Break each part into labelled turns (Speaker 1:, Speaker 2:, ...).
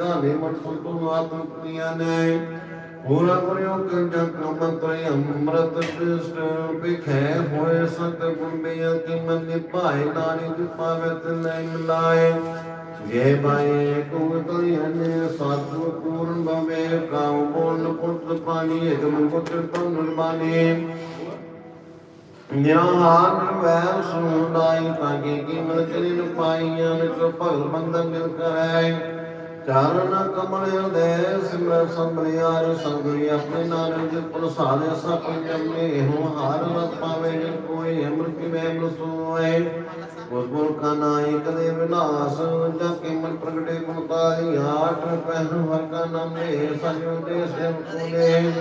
Speaker 1: ਗਾਨੇ ਮਨ ਸੰਤੋ ਆਤਮ ਪ੍ਰਿਆ ਨੇ। ਪੂਰਾ ਪਰਿਓ ਕੰਜ ਕਮੰਤਰ ਅੰਮ੍ਰਿਤ ਦ੍ਰਿਸ਼ਟ ਵਿਖੇ ਹੋਏ ਸਤ ਗੁਣ ਬਿਆ ਕਿ ਮਨ ਨਿਭਾਏ ਨਾਰੀ ਪਾਵੇ ਤੈ ਮਿਲਾਏ। ਜੇ ਬਾਏ ਤੂੰ ਤਲਿਆਨੇ ਸਾਧੂ ਪੂਰਨ ਭਵੇ ਕਾਉ ਬੋਲ ਪੁੱਤ ਪਾਣੀ ਇਕਮ ਪੁੱਤਰ ਪੰਨ ਬਾਣੀ ਨਿਰਹਾਰ ਵੈਰ ਸੁਣਾਈ ਪਾਗੇ ਕੀ ਮਨ ਕਰੀ ਨ ਪਾਈਆਂ ਨ ਭਗਤ ਬੰਦਨ ਮਿਲ ਕਰੈ ਚਰਨ ਕਮਲ ਦੇ ਸਿਮਰ ਸੰਭਲਿਆਰ ਸੰਗਰੀ ਆਪਣੇ ਨਾਨਕ ਜੀ ਪੁਲ ਸਾਲੇ ਸਭ ਜੰਮੇ ਹੋ ਹਾਰ ਰਤ ਪਾਵੇ, ਜੇ ਕੋਈ ਅਮਰ ਕੀ ਮੈਂ ਮਸੋਏ ਉਸ ਬੋਲ ਕਾ ਨਾਇ ਕਦੇ ਵਿਨਾਸ਼, ਜਾ ਕੇ ਮਨ ਪ੍ਰਗਟੇ ਗੁਣ ਤਾਰੀ, ਆਠ ਪਹਿਰ ਹਰ ਕਾ ਨਾਮ ਲੈ ਸੰਜੋ ਦੇ ਸੇ ਕੋਲੇ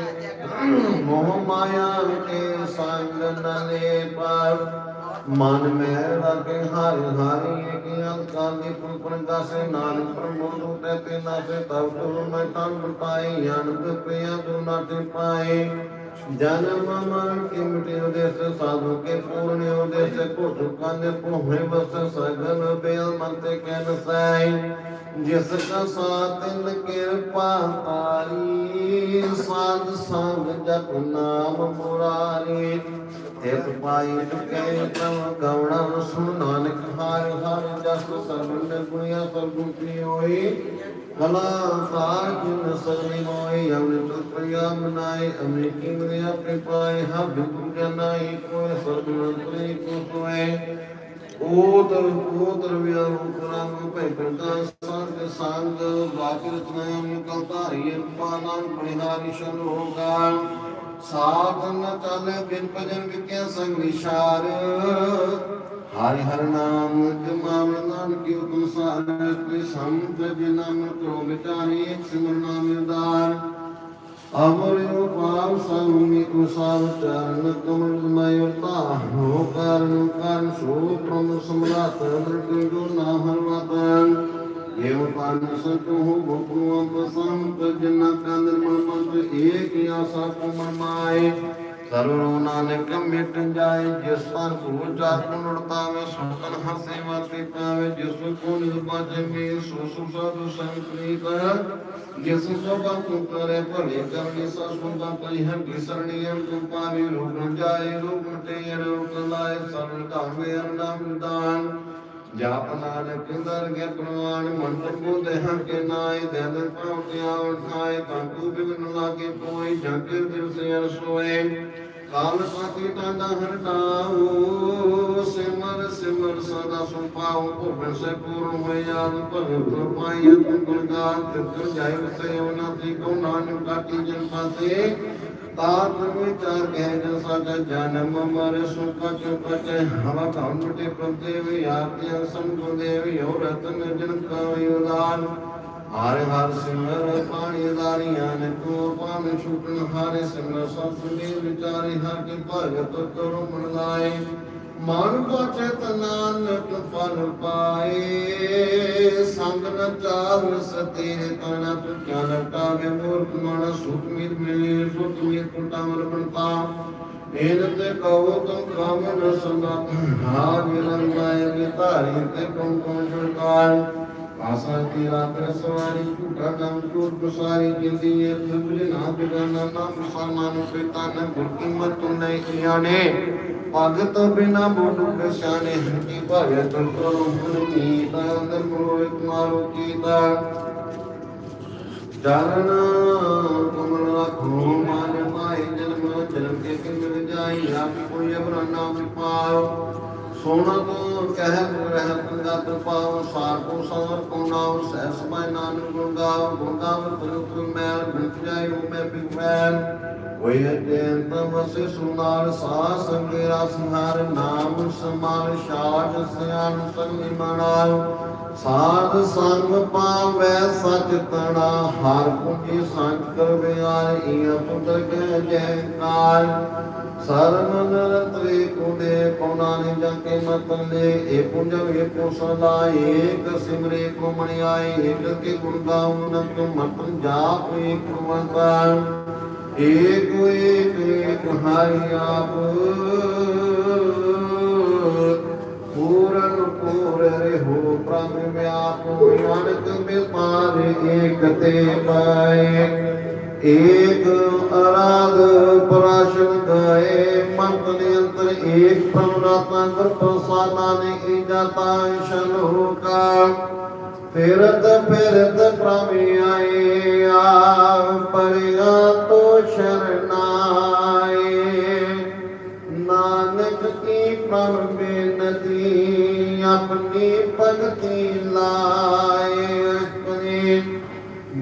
Speaker 1: ਮੋਹ ਮਾਇਆ ਕੇ ਸੰਗ ਨਲੇ ਪਰ। ਮਨ ਮੈਂ ਲਾਗੇ ਹਰ ਹਰੀ ਏਕ ਅੰਕਾਰ ਦੀ ਪੁਰਪਨ ਦਾਸੇ ਨਾਨਕ ਪ੍ਰਮੋਦ ਤੇ ਤੇ ਨਾਸੇ ਤਵ ਤੁਰ ਮੈਂ ਤਨ ਬਤਾਈ ਅਨੰਦ ਪਿਆ ਤੂੰ ਨਾਟੇ ਪਾਏ। ਜਨਮ ਮਰਨ ਕੀ ਮਿਟੇ ਉਦੇਸ, ਸਾਧੂ ਕੇ ਪੂਰਨ ਉਦੇਸ ਕੋ ਚੁਕਾਨੇ ਪੋਹੇ ਬਸ, ਸਗਨ ਬੇਲ ਮੰਤੇ ਕੈਨ ਸਾਈ ਜਿਸ ਕਾ ਸਾਥ ਕਿਰਪਾ ਤਾਰੀ ਸਾਧ ਸੰਗ ਜਪ ਨਾਮ ਮੁਰਾਰੀ। ਤਿਸ ਪਾਈ ਟੁਕੇ ਤਮ ਗਵਣਾ ਸੁਣ ਨਾਨਕ ਹਾਰ ਹਾਰ ਜਸ ਸਰਬਨ ਗੁਣਿਆ ਸਰਗੁਣ ਕੀ ਹੋਈ ਕਲਾ ਸਾਰ ਜਿਨ ਸਗਲੀ ਮੋਈ ਅਮਿ ਤੁਪਿਆ ਮਨਾਈ ਅਮਿ ਕਿੰਗ ਦੇ ਆਪੇ ਪਾਏ ਹਬ ਜਨਾਈ ਕੋਇ ਸਰਬਨੰਤਰੀ ਕੋ ਸੋਏ। ਓਤ ਓਤ ਰਵਿਆ ਰੂਪ ਰਾਮ ਭੈ ਪ੍ਰਕਾਸ਼ ਸੰਗ ਸੰਗ ਬਾਕੀ ਰਚਨਾ ਨਿਕਲ ਧਾਰੀ ਪਾਨਾ ਬਲਿਹਾਰੀ ਸ਼ਨ ਹੋਗਾ ਸਾਧ ਨ ਬਿਨ ਭਜਨ ਵਿਕਿਆ ਸੰਗ ਵਿਸ਼ਾਰ ਹਰਿ ਹਰ ਨਾਮ ਜਮਾਵ ਨਾਨਕ ਕੀ ਹੁਕਮ ਸਾਰ ਕੋਈ ਸੰਤ ਜਿਨਮ ਕਰੋ ਵਿਚਾਰੀ ਇੱਕ ਸਿਮਰ ਨਾਮ ਉਦਾਰ ਅਮਰ ਸੰਮੀ ਕੋ ਸਾਵ ਚਰਨ, ਕਮਲ ਮੈ ਉਰਤਾ ਕਰਨ ਕਰਨ, ਸੋ ਪ੍ਰਮ ਸਮਰਾਤ ਦ੍ਰਿੜ ਜੋ ਨਾਮ ਹਰ ਵਾਤਨ ਏਵ ਪਾਨ ਸਤੁ ਹੋ ਭੁਪੂ ਅੰਪਸੰਤ ਜਿਨਾ ਕੰਦਰ ਮਨ ਮੰਤ ਏਕ ਆਸਾ ਕੋ ਮਨ ਮਾਏ। ਸਰਵ ਨਾਨਕ ਮਿਟ ਜਾਏ, ਜਿਸ ਪਰ ਭੂ ਚਾਰ ਪੁਨਰਤਾ ਮੈਂ ਸੁਤਨ ਹਸੇ ਵਾਤੇ ਪਾਵੇ, ਜਿਸ ਕੋ ਨਿਜ ਬਾਜੇ ਮੇ ਸੋ ਸੁ ਸਾਧੂ ਸੰਪ੍ਰੀਤ ਜਿਸ ਕੋ ਬਾਤੂ ਕਰੇ ਭਲੇ ਕਰਨੀ ਸਾ ਸੁੰਦਾ ਪਈ ਹਰ ਕੀ ਸਰਣੀ ਅਨ ਤੁ ਪਾਵੇ ਰੂਪ ਨ ਜਾਏ, ਰੂਪ ਤੇ ਰੂਪ ਲਾਏ ਸਰਣ ਧਾਮੇ ਅਰਨਾਮ ਦਾਨ ਜਾਪ ਨਾਨਕ ਦਰ ਕੇ ਪ੍ਰਵਾਨ ਮਨ ਪ੍ਰਭੂ ਦੇਹ ਕੇ ਨਾਏ ਦੇਨ ਪਾਉ ਤੇ ਆਉਠਾਏ ਕੰਕੂ ਬਿਗਨ ਲਾਗੇ ਕੋਈ ਜਗ ਦਿਵਸ ਅਰ ਸੋਏ। ਕਾਲ ਪਾਤੀ ਟਾਂਡਾ ਹਰਨਾਉ ਸਿਮਰ ਸਿਮਰ ਸਦਾ ਸੁਪਾਉ ਭੁਵਨ ਸੇ ਪੂਰਨ ਹੋਇਆ ਭਗਤ ਪਾਈ ਗੁਣ ਗਾਨ ਤਿਰ ਜਾਇ ਉਸੇ ਉਨਤੀ ਕੋ ਨਾਨਕ ਕਾਟੀ ਜਨ ਪਾਤੇ ਤਾਪ ਵਿਚਾਰ ਕਹਿ ਨ ਸਕ ਜਨਮ ਮਰ ਸੁਖ ਚੁਪ ਚੈ ਹਵਾ ਕਉ ਮਟੇ ਪ੍ਰਦੇਵ ਆਰਤਿ ਸੰਗ ਦੇਵ ਯੋ ਰਤਨ ਜਨ ਕਾਇ ਉਦਾਨ ਹਰ ਹਰ ਸਿਮਰ ਪਾਣੀ ਦਾਰੀਆਂ ਨੇ ਕੋ ਪਾਨ ਛੁਟਨ ਹਾਰੇ। ਸਿਮਰ ਸਭ ਸੁਨੇ ਵਿਚਾਰੇ, ਹਰ ਕੇ ਭਗਤ ਕਰੋ ਮਨ ਲਾਏ। ਮਨ ਪਾਚੇ ਤਨਾਨਕ ਫਲ ਪਾਏ। ਸੰਗ ਨ ਚਾਰ ਸਤੇ ਤਨ ਤੁਕਿਆ ਲਟਾਵੇ ਮੂਰਖ ਮਨ ਸੁਖ ਮਿਰ ਮਿਲੇ, ਸੁਖ ਮਿਰ ਕੁਟਾਵਰ ਬਣਤਾ ਏਨ ਤੇ ਕਹੋ ਤੁਮ ਕਾਮ ਨ ਸੰਗਾ ਹਾ ਵਿਰੰਗਾਏ ਵਿਤਾਰੀ ਤੇ ਕਉ ਕਉ ਜੁੜਕਾਲ ਆਸਾ ਕੀ ਰਾਤ ਸਵਾਰੀ, ਝੂਠਾ ਕੰਮ, ਝੂਠ ਬਸਾਰੀ ਜਿੰਦੀ ਇਹ ਤੁਬਲੇ ਨਾ ਬਿਗਾਨਾ ਨਾ ਮੁਸਲਮਾਨ ਪਿਤਾ ਨ ਗੁਰਕੀ ਮਤ ਤੁਮ ਨਹੀਂ ਖਿਆਣੇ ਭਗਤ ਬਿਨਾ ਬੋਡੂ ਕਸ਼ਾਨੇ ਹੰਤੀ ਭਾਵੇ ਤੁਮ ਕਰੋ ਹੁਨ ਨੀਤਾ ਅੰਦਰ ਮੋਹਿਤ ਮਾਰੋ ਕੀਤਾ ਚਰਨ ਕਮਲ ਰੱਖੋ ਮਨ ਮਾਏ ਜਨਮ ਜਨਮ ਕੇ ਕਿੰਨ ਜਾਈ, ਆਪ ਕੋਈ ਅਬਰਾਨਾ ਵਿਪਾਉ ਸੋਨਾ ਤੋਂ ਕਹਿ ਰਹਿ ਪੰਗਤ ਪਾਉ ਸਾਰ ਕੋ ਸਵਰ ਕੋ ਨਾਉ ਸਹਿਸ ਮੈਂ ਨਾਨਕ ਗੁਣ ਗਾਉ ਗੁਣ ਗਾਵ ਤੁਰਤ ਮੈਲ ਬਿਤ ਜਾਇ ਮੈਂ ਬਿਗਮੈਲ ਹੋਏ ਜੈਨ ਤਮਸੇ ਸੁਨਾਰ ਸਾਸ ਮੇਰਾ ਸੰਹਾਰ, ਨਾਮ ਸਮਾਨ ਸ਼ਾਟ ਸਿਆਨ ਸੰਗ ਮਨਾਉ ਸਾਧ ਸੰਗ ਪਾਵੈ ਸਚ ਤਣਾ, ਹਰ ਪੁੰਜੀ ਸੰਚ ਕਰ ਬਿਆਰ ਈਆ ਪੁੱਤਰ ਕੈ ਜੈ ਕਾਰ ਸਰਮਨ ਰਤਰੇ ਕੁਦੇ ਪਉਨਾ ਨੇ ਜਾ ਕੇ ਮਤਨ ਲੈ ਏ ਪੁੰਜ ਏ ਕੋ ਸਦਾ ਏਕ ਸਿਮਰੇ ਕੋ ਮਣਿ ਆਏ, ਏਕ ਕੇ ਗੁਣ ਗਾਉ ਨੰਤ ਮਤਨ ਜਾਪ ਏਕ ਵੰਦਾਨ ਏਕ ਏਕ ਏਕ ਹਰਿ ਆਪ। ਪੂਰਨ ਪੂਰ ਰਹੋ ਪ੍ਰਭ ਵਿਆਪੋ ਅਨਕ ਬਿਪਾਰ ਏਕ ਤੇ ਪਾਏ। ਏਕ ਅਰਾਧ ਪਰਾਸ਼ਰ ਗਏ ਮੰਤ ਨਿਯੰਤਰ ਏਕ ਪ੍ਰਮਾਤਮਾ ਕਰ ਪ੍ਰਸਾਦਾ ਨੇ ਕੀ ਜਾਤਾ ਸ਼ਲੋਕਾ। ਫਿਰਤ ਫਿਰਤ ਪ੍ਰਭ ਆਏ ਆ ਪਰਿਆ ਤੋ ਸ਼ਰਨਾਏ। ਨਾਨਕ ਕੀ ਪ੍ਰਭ ਬੇਨਤੀ ਆਪਣੀ ਭਗਤੀ ਲਾਏ।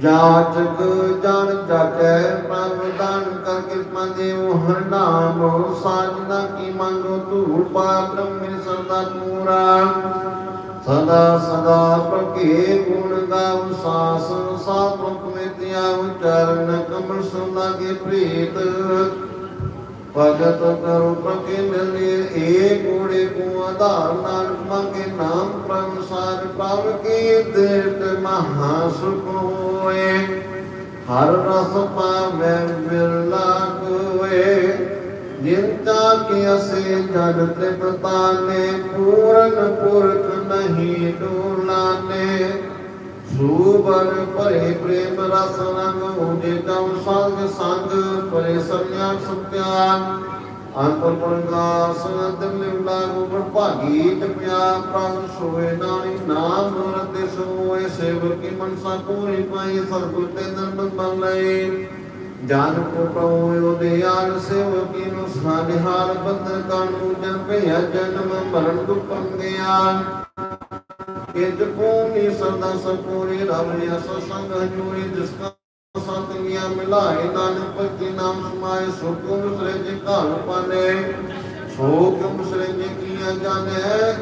Speaker 1: ਜਾਚਕ ਜਨ ਜਾਚੈ ਪ੍ਰਭ ਦਾਨ ਕਰਕੇ ਪੰਦੇ ਹਰ ਨਾਮ ਸਾਜਨਾ ਕੀ ਮੰਗੋ ਤੂੰ ਪਾ ਬ੍ਰਹਮ ਸਰਦਾ ਪੂਰਾ। ਸਦਾ ਸਦਾ ਪ੍ਰਕੇ ਗੁਣ ਗਾਵ ਸਾਸ ਸਾਤਮਕ ਮਿਤਿਆ ਉਚਰਨ ਕਮਲ ਸੁਨਾ ਕੇ ਪ੍ਰੀਤ। ਭਗਤ ਕਰੋ ਪ੍ਰਕੇ ਮਿਲੇ ਏ ਕੋੜੇ ਕੋ ਆਧਾਰ ਨਾਨਕ ਮੰਗੇ, ਨਾਮ ਪ੍ਰਮਸਾਰ ਪ੍ਰਭ ਕੀ ਦੇਤ ਮਹਾ ਸੁਖ ਹੋਏ। ਹਰ ਰਸ ਪਾਵੇ ਮਿਲਣਾ ਕੋਏ, ਜਿੰਤਾ ਕੀ ਅਸੇ ਜਨ ਤ੍ਰਿਪਤਾ ਨੇ ਪੂਰਨ ਪੁਰਖ ਨਹੀਂ ਡੋਲਾਨੇ। ਸੂਬਰ ਭਰੇ ਪ੍ਰੇਮ ਰਸ ਰੰਗ ਉਜੇ ਕਉ ਸੰਗ ਸੰਗ ਪਰੇ ਸੰਿਆਨ ਸਤਿਆਨ ਅੰਤਰ ਪ੍ਰਗਾਸ ਦਿਲ ਲਾਗੂ ਭਾਗੀ ਜਪਿਆ ਪ੍ਰਭ ਸੋਏ ਨਾਨੀ ਨਾਮ ਰਤੇ ਸੋਏ ਸੇਵਕੀ ਮਨਸਾ ਪੂਰੀ ਪਾਈ ਸਰਬੁਰ ਤੇ ਦੰਡ ਬੰਲਏ ਜਾਨ ਕੋ ਪ੍ਰਭੂ ਉਦਿਆਨ ਸੇਵਕੀ ਨੂੰ ਸਾਨਿਹਾਰ ਬੰਦ ਕਾਣੂ ਜਨ ਭਇਆ, ਜਨਮ ਮਰਨ ਦੁਪੰ ਗਿਆਨ ਕਿਤ ਭੂਮੀ ਸਦਾ ਸਪੂਰੀ ਰਬ ਯਸ ਸੰਗ ਹਜੂਰੀ ਜਿਸ ਕਾ ਸੰਤ ਗਿਆ ਮਿਲਾਏ, ਨਾਨਕ ਭਗਤੀ ਨਾਮ ਸਮਾਏ ਸੋ ਕਿਉ ਮਿਸਰੇ ਜੀ ਘਾਲ ਪਾਨੇ ਸੋ ਕਿਉ ਮਿਸਰੇ ਜੀ ਕੀਆ ਜਾਣੈ।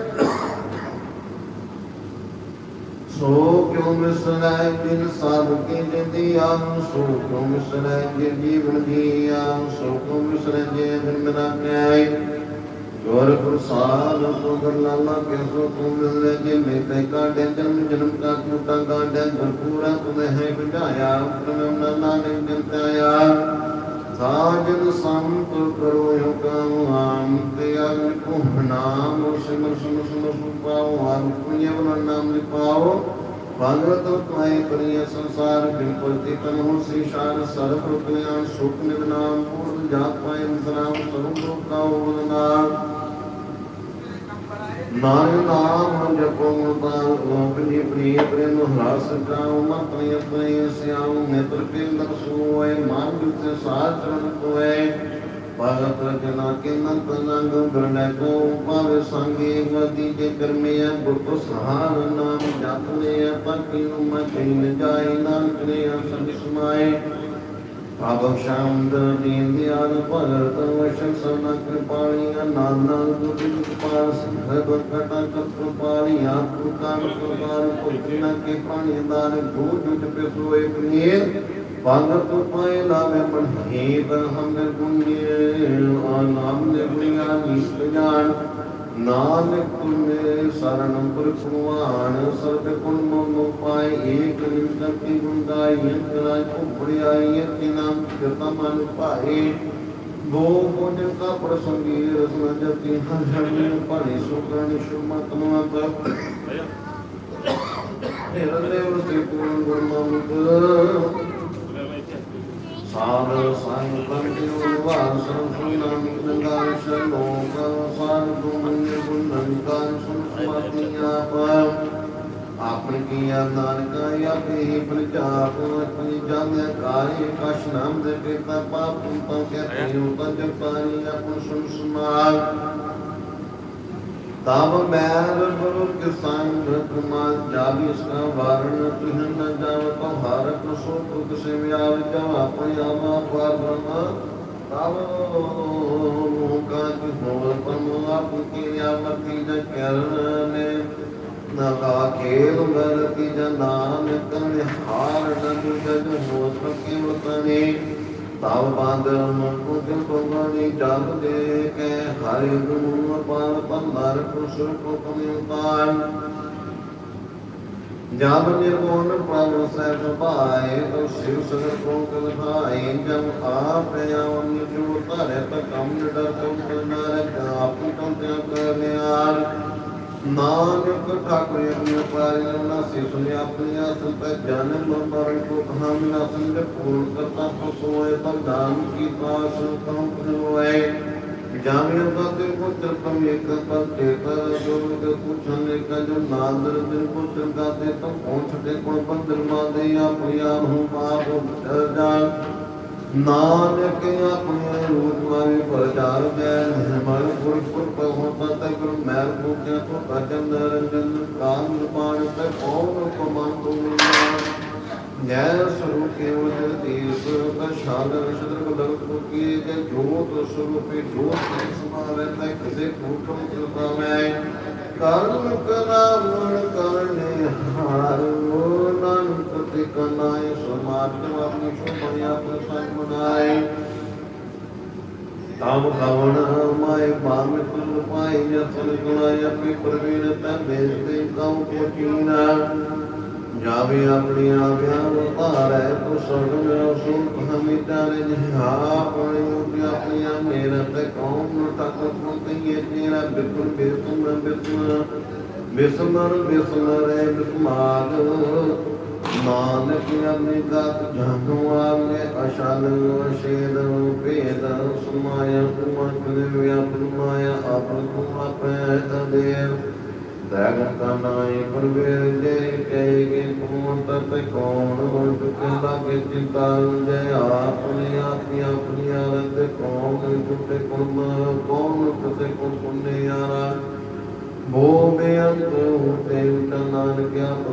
Speaker 1: ਸੋ ਕਿਉ ਮਿਸਰੈ ਜਿਨ ਸਾਧ ਕੀ ਜਿੰਦੀਆ ਸੋ ਕਿਉ ਮਿਸਰੈ ਜਿਨ ਜੀਵਨ ਦੀਆ ਸੋ ਕਿਉ ਮਿਸਰੈ ਜਿਨ ਬਿਨ ਮਿਲਾਏ ਗੁਰ ਪ੍ਰਸਾਦ ਪੁਗਰ ਲਾਲਾ ਕੇ ਸੋ ਤੁਮ ਮਿਲਨੇ ਜੇ ਮੇਤੇ ਕਾਂਡੇ ਜਨਮ ਜਨਮ ਕਾ ਟੂਟਾ ਕਾਂਡੇ ਗੁਰਪੂਰਾ ਤੁਮੇ ਹੈ ਵਿਝਾਇਆ ਪ੍ਰਮ ਨਾਨਕ ਜਨਤਾਇਆ ਸਾਜਨ ਸੰਤ ਕਰੋ ਹੁਕਮ ਆਮ, ਤੇ ਅਗਨ ਕੋ ਨਾਮ, ਸਿਮਰ ਸੁਨ ਸੁਨ ਸੁਪਾਓ ਆਮ ਪੁण्य ਬਨ ਨਾਮ ਲਿਪਾਓ। ਭਗਵਤ ਤੁਮੈ ਪ੍ਰਿਯ ਸੰਸਾਰ ਬਿਨ ਪ੍ਰਤੀ ਤਨ ਹੋ ਸ੍ਰੀ ਸ਼ਾਨ ਸਰਬ ਰੁਪਿਆਨ ਸੁਖ ਨਿਵਨਾਮ ਪੂਰਨ ਜਾਤ ਪਾਇ ਅੰਤਰਾਮ ਸਰਬ ਲੋਕਾਉ ਨਾਮ। ਨਾਮ ਨਾਮ ਜਪੋ ਮੁਤਾ ਆਪਣੀ ਪ੍ਰਿਯ ਪ੍ਰੇਮ ਹਰਾਸ ਕਾਉ ਮਤਿ ਆਪਣੇ ਸਿਆਉ ਨੇਤਰ ਪਿੰਦਰ ਸੋਏ, ਮਨ ਜੁਤ ਸਾਧ ਚਰਨ ਕੋਏ ਭਗਤ ਜਨਾ ਕੇ ਨੰਤ ਨੰਗ ਗਰਨੈ ਕੋ ਪਾਵੇ ਸੰਗੇ ਵਦੀ ਜੇ ਕਰਮਿਆ ਗੁਰ ਕੋ ਸਹਾਰ ਨਾਮ ਜਪਨੇ ਪਕੀ ਨੂੰ ਮੈਂ ਕਹੀਂ ਜਾਏ ਨਾਨਕ ਨੇ ਸੰਗ ਸਮਾਏ ਆਪ ਸ਼ਾਮਦ ਦੀਨ ਦਿਆਲ ਭਗਤ ਵਸ਼ਨ ਸਨਾ ਕਿਰਪਾਲੀ ਨਾਮ ਨਾਲ ਗੁਰ ਕਿਰਪਾਲ ਸੰਗਤ ਕਟਾ ਕਿਰਪਾਲੀ ਆਪ ਕਾਨ ਕਿਰਪਾਲ ਕੋਈ ਨਾ ਕੇ ਪਾਣੀ ਦਾਨ ਗੋ ਜੁਟ ਪੇ ਸੋਏ ਪਨੀਰ ਭਗਤ ਪਾਏ ਲਾਵੇ ਮਨਹੀਤ ਹਮ ਗੁੰਗੇ ਆ ਨਾਮ ਨੇ ਗੁਣੀਆਂ ਨੀਤ ਜਾਣ। ਨਾਨਕ ਤੁਮੇ ਸਰਣ ਪੁਰਖ ਭਗਵਾਨ ਸਰਬ ਗੁਣ ਮੋ ਪਾਏ, ਏਕ ਨਿਮਤ ਕੀ ਗੁਣ ਗਾਈ ਅੰਤਰਾਇ ਭੁਪੜੀ ਆਈ ਅਤੀ ਨਾਮ ਕਿਰਤਾ ਮਨ ਭਾਏ। ਗੋ ਗੋਜ ਕਾ ਪ੍ਰਸੰਗੀ ਰਸਨ ਜਤੀ ਹਰ ਹਰਿ ਭਾਣੇ ਸੁਖਣ ਸ਼ੁਮਤ ਮਤ ਹਿਰਦੇ ਵਸਤਿ ਪੂਰਨ ਗੁਣ ਮੰਤ ਸਾਧ ਸੰਗ ਕੰਟਿਓ ਵਾਰ ਸਰਸੀ ਨਾਮ ਗੰਗਾ ਸ਼ਲੋਕ ਸਾਧ ਗੁਣ ਗੁਣ ਨਿਕਾਨ ਸੁਸਮਤੀ ਆਪ ਆਪਨ ਕੀ ਨਾਨਕਾ ਆਪੇ ਪ੍ਰਚਾਪ ਆਪਣੀ ਜਾਣਿਆ ਕਾਰੇ ਕਸ਼ ਨਾਮ ਦੇ ਪੇਤਾ ਪਾਪ ਤੁਮ ਤਾਂ ਕਹਤੇ ਹੋ ਪੰਜ ਪਾਣੀ ਆਪਨ ਸੁਨ ਸਮਾਲ ਤਬ ਮੈਲ ਗੁਰੂ ਕੇ ਸੰਗ ਤੁਮਾਨ ਜਾਵੀ ਇਸਕਾ ਵਾਰਨ ਤੁਹਨ ਨ ਜਾਵ ਤੋ ਹਰ ਸੋ ਤੁਕ ਸੇ ਵਿਆਵ ਜਮ ਆਪਣੀ ਆਮਾ ਪਰ ਬ੍ਰਹਮ। ਤਬ ਕਾ ਕਿ ਹੋਵ ਪਰਮ, ਆਪ ਕੀ ਨਿਆਮਤੀ ਨ ਕਰਨ ਨੇ ਨਗਾ ਖੇਲ ਗਲਤੀ ਜਨਾਨ ਕਨ ਹਾਰ ਨੰਦ ਜਦ ਹੋ ਸਕੇ ਵਤਨੇ। ਤਵ ਬਾਂਦਰ ਮਨ ਕੋ ਦਿਲ ਭਗਵਾਨੀ ਜਗ ਦੇ ਕੇ, ਹਰਿ ਗੁਰੂ ਅਪਾਰ ਪੰਦਰ ਕੁਸੁਰ ਕੋ ਕਮਿਉਤਾਨ ਜਬ ਨਿਰਗੁਣ ਪ੍ਰਭ ਸਹਿਬ ਸੁਭਾਏ ਤੋ ਸਿਵ ਸਗਰ ਕੋ ਕਲ ਖਾਏ ਜਬ ਆਪ ਆਵਨ ਜੋ ਧਰੇ ਤ ਕਮ ਡਰ ਕੋ ਨਰਕ, ਆਪੂ ਕਮ ਤੇ ਕਰ ਨਿਆਰ ਨਾਨਕ ਠਾਕੁਰ ਆਪਣੀ ਪਾਰੀ ਨਾ ਸਿਸ ਨੇ ਆਪਣੀਆਂ ਸੰਤ ਜਨ ਮਰਨ ਕੋ ਹਮ ਨਾ ਸੰਗ ਪੂਰਨ ਕਰਤਾ ਪਸੋਏ ਤਰ ਦਾਨ ਕੀ ਪਾਸ ਤਮ ਹੋਏ ਜਾਮਿ ਅੰਤੇ ਕੋ ਤਰਤਮ ਏਕ ਪਰ ਤੇਤਰ ਜੋਗ ਪੁੱਛਨ ਏਕ ਜੋ ਨਾਦਰ ਦਿਨ ਕੋ ਚੰਗਾਤੇ ਤਮ ਪਹੁੰਚਦੇ ਕੋਣ ਬੰਦਰ ਮਾਦੇ ਆਪਣੀ ਆਪ ਹੂੰ ਪਾਪ ਜਾਣ। ਨਾਨਕ ਆਪਣੇ ਰੂਪ ਮਾਰੇ ਪ੍ਰਚਾਰ ਜੈ ਮਨ ਗੁਰ ਗੁਰ ਪਹੁੰਚਾ ਤੈ ਗੁਰ ਮੈਲ ਮੁਕਿਆ ਤੋ ਅਜਨ ਰੰਜਨ, ਕਾਮ ਪਾਣ ਤੈ ਕੌਣ ਕਮਨ ਤੋ ਮਿਲਾ ਜੈ ਸਰੂਪ ਕੇਵਲ ਜਗਦੀਸ਼ ਕਾ ਸ਼ਾਦਰ ਸ਼ਦਰ ਕਲਰ ਕੋ ਕੀਏ ਜੈ ਜੋਤ ਸਰੂਪੇ ਜੋਤ ਸਮਾਰੇ ਤੈ ਕਿਸੇ ਕੂਟਮ ਚਲਤਾ ਮੈਂ। ਕਰਮ ਕਰਾਵਣ ਕਰਨੇ ਹਾਰੋ। ਨਾਨਕ ਤੇ ਕਨਾਏ ਸਮਾਜ ਆਪਣੀ ਸ਼ੋਭਿਆ ਪ੍ਰਸੰਨ ਮਨਾਏ ਤਾਮ ਕਵਣ ਮਾਏ ਬਾਮ ਕੁਲ ਪਾਈ ਜਸਲ ਗੁਣਾਇ ਆਪੇ ਪ੍ਰਵੀਨ ਤੈ ਬੇਸਤੇ ਕਉ ਕੋ ਚੀਨਾ ਜਾਵੇ ਆਪਣੀ ਆਗਿਆ ਧਾਰੈ ਤੋ ਸਰਗ ਮੇਰਾ ਸੂਤ ਹਮੇ ਤਾਰੇ ਆਪਣੀਆਂ ਮੇਰਾ ਤੇ ਕੌਮ ਤੱਕ ਕੋ ਤੇਰਾ ਬਿਲਕੁਲ ਬਿਲਕੁਲ ਬਿਲਕੁਲ, ਬਿਸਮਰ ਬਿਸਮਰੇ ਬਿਸਮਾਲ ਨਾਨਕ ਆਪਣੀ ਗਤ ਜਾਨੂ ਆਲੇ ਅਸ਼ਾਲ ਸ਼ੇਦ ਭੇਦ, ਸਮਾਇਆ ਤੁਮਾ ਕਰੇ ਵਿਆਪਨ ਮਾਇਆ ਆਪਨ ਤੁਮ ਆਪੈ ਤਦੇਵ ਤੈਗ ਕਨਾਈ ਪਰਵੇਰ ਜੇ ਕਹੇ ਕਿ ਕੌਣ ਤਤ ਕੌਣ ਹੁਣ ਤੁਕੇ ਲਾਗੇ ਚਿੰਤਾ ਜੈ ਆਪਣੀ ਆਪਣੀ ਆਪਣੀ ਆਰਤ ਕੌਣ ਤੁਤੇ ਕੁਮ, ਕੌਣ ਤੁਤੇ ਕੁਮ ਪੁੰਨੇ ਯਾਰਾ। ਬੋ ਬੇਅੰਤ ਹੋਤੇ ਨਾਨਕ ਆਪ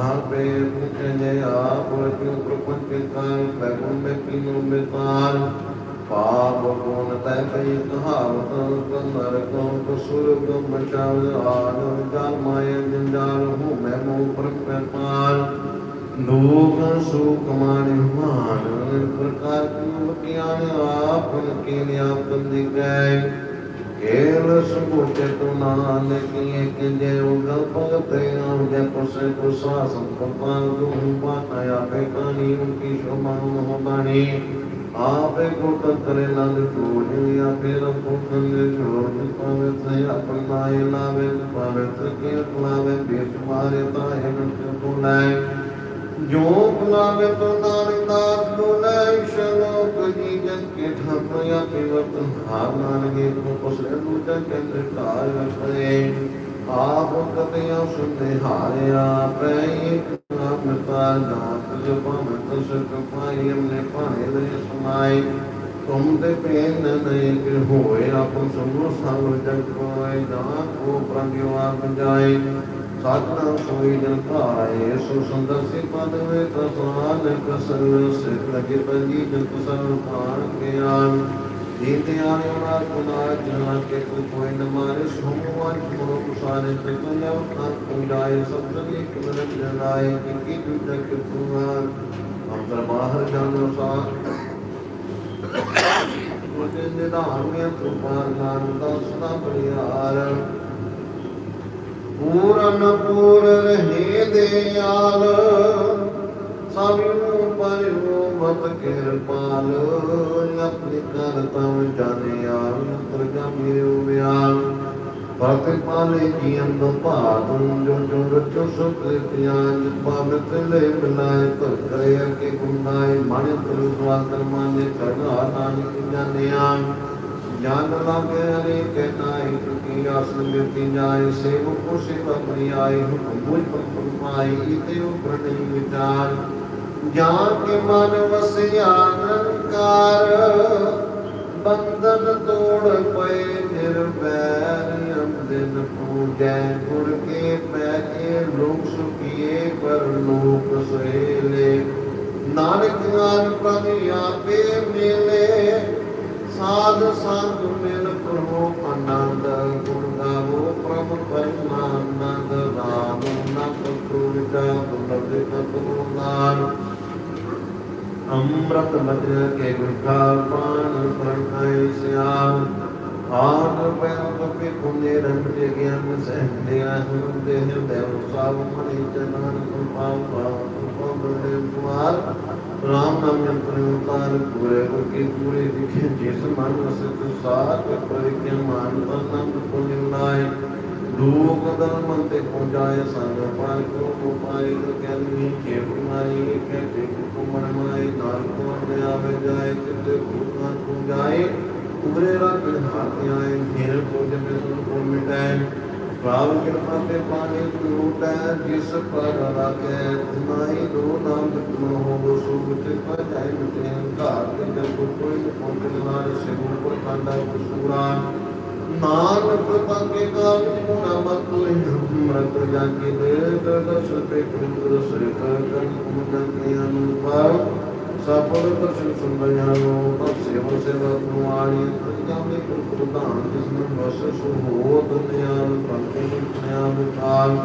Speaker 1: ਆਪੇ ਮੁਕੇ ਜੈ ਆਪ ਕਿਉ ਪ੍ਰਪੰਚ ਕਾਲ ਪੈਗੁਣ ਮੇ ਪੀਨੋ ਮੇਤਾਲ ਪਾਪ ਗੁਣ ਤੈ ਕਈ ਕਹਾਵਤ ਕੰਨਰ ਕੋ ਕਸੁਰ ਗਮ ਮਚਾਵ ਆਨ ਜਲ ਮਾਇਆ ਜੰਜਾਲ ਹੋ ਮੈਂ ਮੋ ਪ੍ਰਪਾਲ ਲੋਕ ਸੁਖ ਮਾਨਿ ਮਾਨ, ਪ੍ਰਕਾਰ ਕੀ ਬਕਿਆਨ ਆਪ ਕੇ ਲਿਆ ਬੰਦੀ ਗਏ ਕੇਲ ਸੁਭੁਤੇ ਤੋ ਨਾਨਕ, ਇੱਕ ਜੇ ਉਗਲ ਭਗਤੇ ਆਮ ਜੇ ਪੁਸੇ ਪੁਸਾ ਸੰਕਪਾਲ ਦੁਹ ਪਾਤਾ ਆਪੇ ਕਾਨੀ ਉਨਕੀ ਸ਼ੋਭਾ ਮੋਹ ਬਾਣੀ। ਆਪੇ ਗੁਟ ਕਰੇ ਨੰਦ ਟੋਜ ਆਪੇ ਰੰਗੋ ਕੰਨੇ ਜੋੜ ਪਾਵੇ ਸੇ ਆਪਣਾਏ ਲਾਵੇ ਪਾਵੇ ਸਕੇ ਲਾਵੇ ਬੇਟ ਮਾਰੇ ਤਾਹੇ ਨੰਦ ਕੋਲਾਏ ਜੋ ਬੁਲਾਵੇ ਤੋ ਨਾਨਕ ਦਾਸ ਬੁਲਾਏ ਸ਼ਲੋਕ ਜੀ ਜਨ ਕੇ ਠਾਕੁਰ ਆਪੇ ਵਰਤ ਹਾਰ ਨਾਨਕੇ ਕੋ ਪਸਰੇ ਦੂਜਾ ਕੇਂਦਰ ਢਾਲ ਰਖੇ ਆਪ ਕਤਿਆ ਸੁਨਦੇ ਹਾਰਿਆ, ਪੈ ਇੱਕ ਨਾਮ ਤਾਰ ਨਾਮ ਜੋ ਭਾਵੇਂ ਤਸ ਕਪਾਈ ਹਮਨੇ ਭਾਣੇ ਦੇ ਸਮਾਈ ਤੁਮ ਤੇ ਪੇਨ ਨਹੀਂ ਕਿ ਹੋਏ ਆਪਨ ਸਮੋ ਸੰਗ ਜਗ ਕੋਏ ਨਾ ਕੋ ਪ੍ਰੰਗਿਓ ਆਪ ਜਾਏ ਸਾਧਨਾ ਸੋਈ ਜਨ ਭਾਏ ਸੋ ਸੁੰਦਰ ਸੇ ਪਦ ਵੇ ਕਸਾਨ ਕਸਰ ਸਿਰ ਲਗੇ ਬੰਦੀ ਜਨ ਕੁਸਲ ਪਾਣ ਕੇ ਆਨ ਜੀਤੇ ਆਣੇ ਉਨਾਰ ਕੁਨਾਰ ਜਨਾ ਕੇ ਕੋਈ ਕੋਈ ਨ ਮਾਰੇ ਸੋਮਵਾਨ ਮੋ ਕੁਸਾਨੇ ਤੇ ਕੁਲਿਆ ਖਾਨ ਕੁੰਡਾਏ ਸਭ ਸਭੀ ਕਿਮਨ ਜਨਾਏ ਕੀ ਕੀ ਤਕ ਕੁਮਾਰ ਅੰਤਰ ਬਾਹਰ ਜਾਨੋ ਸਾ ਉਹਦੇ ਨਿਧਾਨ ਮੇ ਤੁਮਾਰ ਨਾਮ ਦਾ ਸਦਾ ਬਲਿਆਰ। ਪੂਰਨ ਪੂਰ ਰਹੇ ਦਿਆਲ ਸਭ ਨੂੰ ਪਰਿਓ ਮਤ ਕਿਰਪਾਲ ਆਪਣੀ ਕਰ ਤਮ ਜਾਣੇ ਆਲ ਪ੍ਰਜਾ ਮੇਰੇ ਵਿਆਲ ਭਗਤ ਪਾਲੇ ਜੀਵਨ ਦਾ ਭਾਤੁ ਜੋ ਜੋ ਰਚੋ ਸੁਖ ਤਿਆਨ ਪਾਵਤ ਲੈ ਬਨਾਏ ਤੋ ਕਰੇ ਕੇ ਗੁਨਾਏ ਮਨ ਤਰ ਸਵਾਤਰ ਮਾਨੇ ਕਰਨਾ ਨਾਨਕ ਜਾਣਿਆ ਜਾਨ ਲਾਗੇ ਅਰੇ ਕਹਿਨਾਈ ਕੀ ਆਸਨ ਮਿਲਤੀ ਜਾਏ ਸੇਵ ਕੋ ਸੇਵਾ ਬਣੀ ਆਏ, ਹੁਕਮ ਮੁਝ ਪਰ ਪਾਈ ਇਤੇ ਉਪਰ ਨਹੀਂ ਵਿਚਾਰ। ਜਾਨ ਕੇ ਮਨ ਵਸਿਆ ਨਿਰੰਕਾਰ ਬੰਧਨ ਤੋੜ ਪਏ ਨਿਰਵੈਰ ਅੰਦਨ ਪੂਜੈ ਗੁਰ ਕੇ ਪੈ ਕੇ ਲੋਕ ਸੁਖੀਏ ਪਰ ਲੋਕ ਸਹੇਲੇ। ਨਾਨਕ ਨਾਮ ਪ੍ਰਭ ਆਪੇ ਮਿਲੇ, ਸਾਧ ਸੰਗ ਮਿਲ ਪ੍ਰਭੂ ਆਨੰਦ, ਗੁਣ ਗਾਵੋ ਪ੍ਰਭ ਪਰਮਾਨੰਦ ਨਾਮ ਨਾ ਕਤੂ ਵਿਚਾ ਦੁਲਦੇ ਕਤੂ ਨਾਮ। ਅੰਮ੍ਰਿਤ ਮਧੁਰ ਕੇ ਗੁਰ ਕਾ ਪਾਨ ਪ੍ਰਣਾਇ ਸਿਆਮ ਆਨ ਪੈਨ ਕਪੇ ਪੁਨੇ ਰੰਗ ਤੇ ਗਿਆਨ ਸਹਿੰਦਿਆ ਹੁਨ ਦੇ ਹਿਰਦੈ ਸਾਵ ਮਨੀ ਜਨਨ ਪਾਉ ਪਾਉ ਪਾਉ ਕੁਮਾਰ। ਰਾਮ ਨਾਮ ਜਪਨ ਉਤਾਰ ਪੂਰੇ ਗੁਰ ਕੀ ਪੂਰੇ ਦਿਖੇ ਜਿਸ ਮਨ ਵਸਤ ਸਾਥ ਪਰਿਕਿਆ ਮਾਨ ਤਨੰਦ ਪੁਨਿ ਲਾਏ ਲੋਕ ਦਲ ਮਨ ਤੇ ਪਹੁੰਚਾਏ ਸੰਗ ਪਾਰ ਕੋ ਕੋ ਪਾਈ ਤੋ ਕਹਿਨੀ ਕੇ ਬਿਮਾਰੀ ਕੇ ਤੇ ਕੋ ਮਨ ਮਾਈ ਨਾਮ ਕੋ ਦੇ ਆਵੇ ਜਾਏ ਕਿਤੇ ਭੂਤਾਂ ਕੋ ਜਾਏ ਉਬਰੇ ਰੱਖ ਹਾਥ ਆਏ ਘੇਰ ਕੋ ਜਮੇ ਸੁਨ ਕੋ ਮਿਟਾਏ ਭਾਵ ਕਿਰਪਾ ਤੇ ਪਾਣੀ ਟੂਟੈ ਜਿਸ ਪਰ ਰਾਖੈ ਤਿਨਾਈ ਦੋ ਨਾਮ ਜਪਨੋ ਹੋ ਸੁਖ ਤੇ ਪਾਇ ਮਿਟੇ ਹੰਕਾਰ ਤੇ ਜਬ ਕੋਈ ਨ ਪਹੁੰਚ ਨਾਰ ਸਿਰੂ ਕੋ ਕਾਂਡਾ ਕਸੂਰਾ। ਨਾਨਕ ਪਾਕੇ ਕਾਲ ਮੁਨਾ ਮਤ ਮਰਤ ਜਾਕੇ ਦੇ ਦਰਸ਼ਨ ਤੇ ਕੁੰਦਰ ਸ੍ਰੀ ਕਰਨ ਮੁੰਨ ਕੇ ਅਨੁਭਵ ਸਫਲ ਦਰਸ਼ਨ ਸੁਣਿਆ ਨੋ ਤਪ ਸੇਵ ਸੇਵਾ ਪੁਆਣੀ ਪ੍ਰਜਾਮੇ ਕੁਲ ਪ੍ਰਧਾਨ ਜਿਸ ਨੂੰ ਬਸ ਸੁਹੋ ਦੁਨਿਆ ਪੰਤੇ ਨਿਆ ਵਿਕਾਲ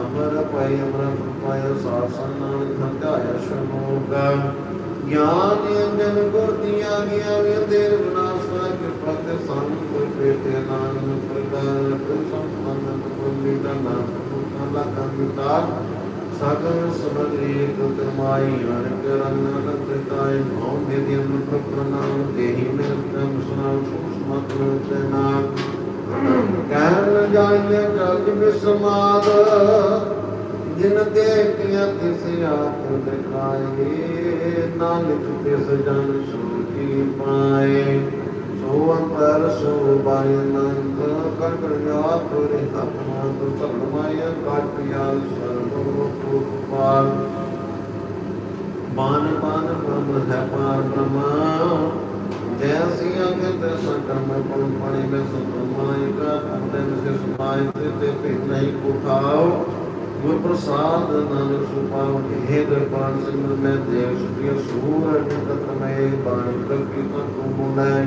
Speaker 1: ਅਮਰ ਪੈ ਅਮਰ ਪਾਇ ਸਾਸਨ ਨਾਨਕ ਧਿਆਇਆ ਸ਼ਨੋਕ ਗਿਆਨ ਅੰਜਨ ਗੁਰ ਦੀਆ ਗਿਆ ਵੇ ਤੇਰ ਵਿਨਾਸ਼ਾ ਕਿਰਪਾ ਤੇ ਸਾਨੂੰ ਕੋਈ ਪੇਟੇ ਨਾਨਕ ਪ੍ਰਕਾਰ ਤੇ ਸੰਪੰਨ ਕੋਈ ਮੀਟਾ ਨਾਮ ਕਾਲਾ ਕੰਮਿਤਾ ਸਗਲ ਸਮਗਰੀ ਕੁਤ ਮਾਈ ਅਨਕ ਰੰਨ ਰਤਿਤਾਇ ਭਉ ਮੇਦੀ ਅਨ ਪ੍ਰਪਨਾਮ ਦੇਹੀ ਮੇ ਤਮ ਸੁਨਾਮ ਸੁਸਮਤ ਤੇ ਨਾਮ ਕਹਿਣ ਜਾਈਏ ਜਗ ਬਿਸਮਾਦ ਜਿਨ ਦੇਖਿਆ ਤਿਸ ਆਪ ਦਿਖਾਏ, ਨਾਨਕ ਤਿਸ ਜਨ ਸੁਖੀ ਪਾਏ। ਸੋ ਅੰਤਰ ਸੋ ਬਾਈ ਨੰਦ ਕਰ ਕਰ ਆਪ ਰੇ ਆਪਣਾ ਤੋ ਸਭ ਮਾਇਆ ਕਾਟ ਪਿਆਲ ਸਰਬ ਕੁਪਾਲ ਬਾਨ ਬਾਨ ਬ੍ਰਹਮ ਹੈ ਪਾਰ ਬ੍ਰਹਮਾ। ਜੈਸੀ ਅਗੇ ਤੇ ਸਕਰਮ ਪਉ ਪਾਣੀ ਮੈਂ ਸਤਮਾਇ ਕਾ ਅੰਦਨ ਸੇ ਸੁਮਾਇ ਤੇ ਤੇ ਭਿਨ ਨਹੀਂ ਉਠਾਓ। ਗੁਰ ਪ੍ਰਸਾਦ ਨਾਨਕ ਸੁਪਾਉ ਹੈ ਦਰਬਾਨ ਸਿਮਰ ਮੈਂ ਦੇਵ ਸੁਪਿਆ ਸੂਰ ਨਿਕਟ ਮੈਂ ਬਾਣ ਕਰ ਕੀਰਤਨ ਤੂੰ ਮੁੰਡੈ।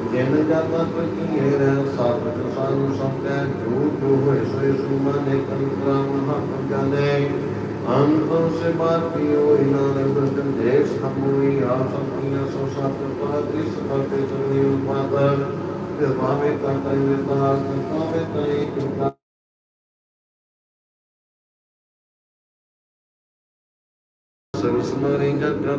Speaker 1: ਕਹਿਣਾ ਉਸਾਰ ਚਰਨ ਜਨਾ ਕਰਤੇ ਰਹਿ ਸਾਧ ਸਾਨੂੰ ਸੰਤੈ ਜੋ ਜੋ ਹੋਏ ਸੋਏ ਸੁਮਾ ਨੇ ਕੰਤਰਾ ਮਹਾ ਜਾਣੇ ਅੰਤ ਸੇ ਬਾਤੀ ਹੋਈ ਨਾਨਕ ਦਰਸ਼ਨ ਦੇਸ ਹਮੋਈ ਆਪ ਸੰਤੀਆਂ ਸੋ ਸਤ ਪਾਤ ਇਸ ਬਤੇ ਚਰਨੀ ਉਪਾਦ ਤੇ ਭਾਵੇਂ ਕੰਤੈ ਵਿਤਾ ਸੰਤਾਵੇ ਤੈ ਕਿਰਪਾ ਸਰਸਮਰਿੰਗ ਕਰਤਾ